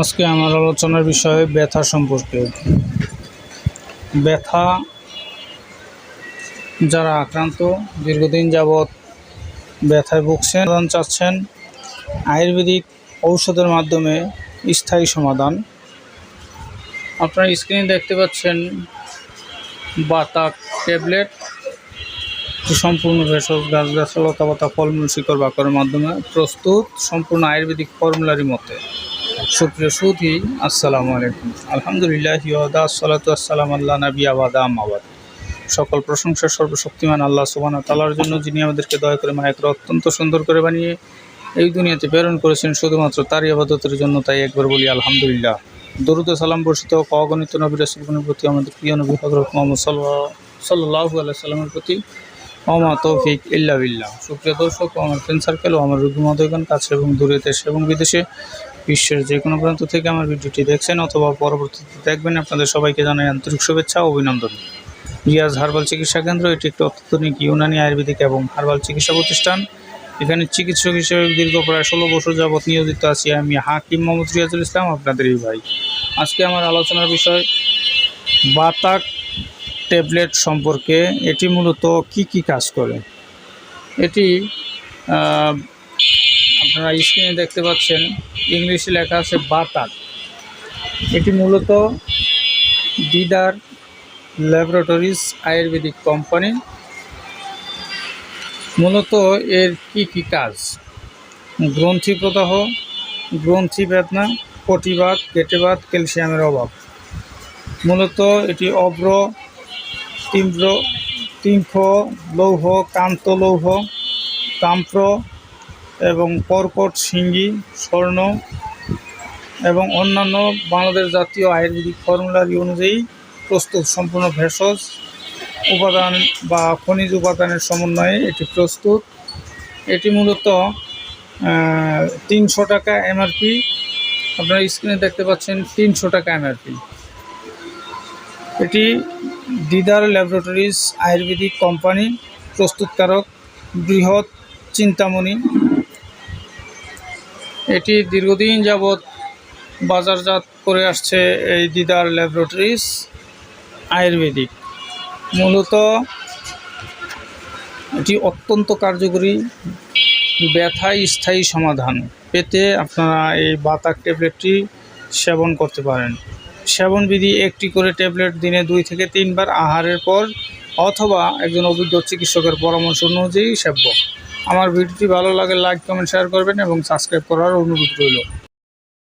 আজকে আমার আলোচনার বিষয় ব্যথা সম্পর্কে। ব্যথা যারা আক্রান্ত, দীর্ঘদিন যাবৎ ব্যথায় ভুগছেন, সমাধান চাচ্ছেন, আয়ুর্বেদিক ঔষধের মাধ্যমে স্থায়ী সমাধান। আপনারা স্ক্রিনে দেখতে পাচ্ছেন বাতাক ট্যাবলেট সম্পূর্ণ ভেষজ গাছগাছালা লতা পাতা, ফলমূল, শিকড় বাকরের মাধ্যমে প্রস্তুত, সম্পূর্ণ আয়ুর্বেদিক ফর্মুলারি মতে। সুপ্রিয় সুধি, আসসালামু আলাইকুম। আলহামদুলিল্লাহ ইয়দা সালাতু আসসালাম আল্লাহ নবী আবাদা আমাবাদ সকল প্রশংসা সর্বশক্তিমান আল্লাহ সুবান তালার জন্য, যিনি আমাদেরকে দয়া করে মায়াকে অত্যন্ত সুন্দর করে বানিয়ে এই দুনিয়াতে প্রেরণ করেছেন, শুধুমাত্র তারই আবাদতের জন্য তাই একবার বলি আলহামদুলিল্লাহ। দরুদ সালাম বর্ষিত ও অগণিত নবী রাসুলগণের প্রতি, আমাদের প্রিয় নবী হজরত মোহাম্মদ সাল্লাহ আল্লাহ সাল্লামের প্রতি ওমা তৌফিক ইল্লা বিল্লাহ। সুপ্রিয় দর্শক আমার ফ্রেন্ড সার্কেল আমার রুগীমতগণ কাছে এবং দূরে দেশে এবং বিদেশে বিশ্বের যে কোনো প্রান্ত থেকে আমার ভিডিওটি দেখছেন অথবা পরবর্তীতে দেখবেন, আপনাদের সবাইকে জানাই আন্তরিক শুভেচ্ছা ও অভিনন্দন। রিয়াজ হার্বাল চিকিৎসা কেন্দ্র এটি একটি অত্যাধুনিক ইউনানি আয়ুর্বেদিক এবং হার্বাল চিকিৎসা প্রতিষ্ঠান। এখানে চিকিৎসক হিসেবে দীর্ঘ প্রায় ষোলো বছর যাবৎ নিয়োজিত আছি আমি হাকিম মোহাম্মদ রিয়াজুল ইসলাম, আপনাদের এই ভাই। আজকে আমার আলোচনার বিষয়, বাতাক ট্যাবলেট সম্পর্কে। এটি মূলত কি কি কাজ করে? এটি আপনারা স্ক্রিনে দেখতে পাচ্ছেন ইংলিশে লেখা আছে বাতাক এটি মূলত দিদার ল্যাবরেটরিজ আয়ুর্বেদিক কোম্পানি মূলত এর কি কি কাজ? গ্রন্থি প্রদাহ, গ্রন্থি বেদনা পটিবাত কেটেবাত ক্যালসিয়ামের অভাব। মূলত এটি অব্র তীব্র তিম্ফ লৌহ কান্ত লৌহ তাম্প্র এবং কর্কট সিঙ্গি, স্বর্ণ এবং অন্যান্য বাংলাদেশ জাতীয় আয়ুর্বেদিক ফর্মুলারি অনুযায়ী প্রস্তুত সম্পূর্ণ ভেষজ উপাদান বা খনিজ উপাদানের সমন্বয়ে এটি প্রস্তুত। এটি মূলত তিনশো টাকা এমআরপি। আপনারা স্ক্রিনে দেখতে পাচ্ছেন তিনশো টাকা এমআরপি। এটি দিদার ল্যাবরেটরিজ আয়ুর্বেদিক কোম্পানি, প্রস্তুতকারক, বৃহৎ চিন্তামণি। এটি দীর্ঘদিন যাবৎ বাজারজাত করে আসছে এই দিদার ল্যাবরেটরিজ আয়ুর্বেদিক। মূলত এটি অত্যন্ত কার্যকরী ব্যথায় স্থায়ী সমাধান। পেতে আপনারা এই বাতাক ট্যাবলেটটি সেবন করতে পারেন। সেবনবিধি একটি করে ট্যাবলেট দিনে দুই থেকে তিনবার আহারের পর অথবা একজন অভিজ্ঞ চিকিৎসকের পরামর্শ অনুযায়ী সেব্য আমার ভিডিওটি ভালো লাগে লাইক কমেন্ট শেয়ার করবেন এবং সাবস্ক্রাইব করার অনুরোধ রইল।